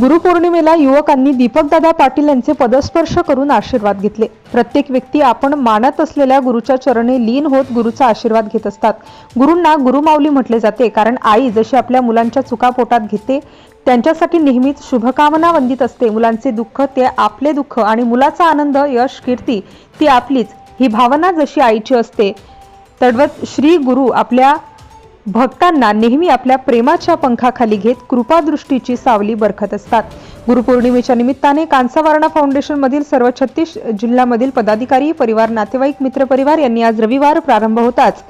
गुरुपौर्णिमेला युवकांनी दीपकदादा पाटील यांचे पदस्पर्श करून आशीर्वाद घेतले. प्रत्येक व्यक्ती आपण मानत असलेल्या गुरुच्या चरणे लीन होत गुरुचा आशीर्वाद घेत असतात. गुरूंना गुरुमाऊली म्हटले जाते कारण आई जशी आपल्या मुलांच्या चुका पोटात घेते त्यांच्यासाठी नेहमीच शुभकामना वंदित असते. मुलांचे दुःख ते आपले दुःख आणि मुलाचा आनंद यश कीर्ती ती आपलीच. ही भावना जशी आईची असते तडवत श्री गुरु आपल्या भक्तांना नेहमी आपल्या प्रेमाच्या पंखाखाली घेत कृपादृष्टीची सावली बरखत असतात. गुरुपौर्णिमेच्या निमित्ताने कांसावारणा फाउंडेशनमधील सर्व छत्तीस जिल्ह्यामधील पदाधिकारी परिवार नातेवाईक मित्रपरिवार यांनी आज रविवार प्रारंभ होताच.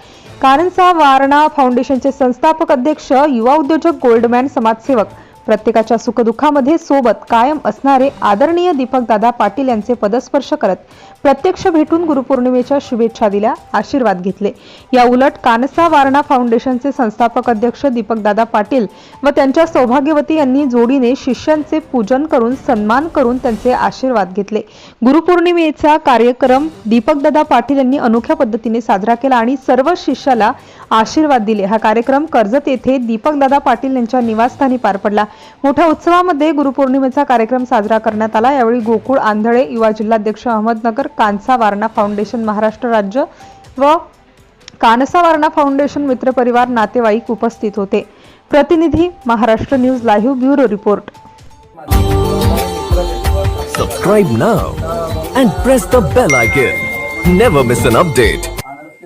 कारंसा वारणा फाउंडेशनचे संस्थापक अध्यक्ष युवा उद्योजक गोल्डमॅन समाजसेवक प्रत्येकाच्या सुखदुःखामध्ये सोबत कायम असणारे आदरणीय दीपकदादा पाटील यांचे पदस्पर्श करत प्रत्यक्ष भेटून गुरुपौर्णिमेच्या शुभेच्छा दिल्या आशीर्वाद घेतले. या उलट कानसा वारणा फाउंडेशनचे संस्थापक अध्यक्ष दीपकदादा पाटील व त्यांच्या सौभाग्यवती यांनी जोडीने शिष्यांचे पूजन करून सन्मान करून त्यांचे आशीर्वाद घेतले. गुरुपौर्णिमेचा कार्यक्रम दीपकदादा पाटील यांनी अनोख्या पद्धतीने साजरा केला आणि सर्व शिष्याला आशीर्वाद दिले. हा कार्यक्रम कर्जत येथे दीपकदादा पाटील यांच्या निवासस्थानी पार पडला. मोठ्या उत्सवामध्ये गुरुपौर्णिमेचा कार्यक्रम साजरा करण्यात आला. यावेळी गोकुळ आंधळे युवा जिल्हाध्यक्ष अहमदनगर कांसा वारणा फाउंडेशन महाराष्ट्र राज्य व कानसा वारणा फाउंडेशन मित्रपरिवार नातेवाईक उपस्थित होते. प्रतिनिधी Maharashtra news live bureau report. Subscribe now and press the bell icon never miss an update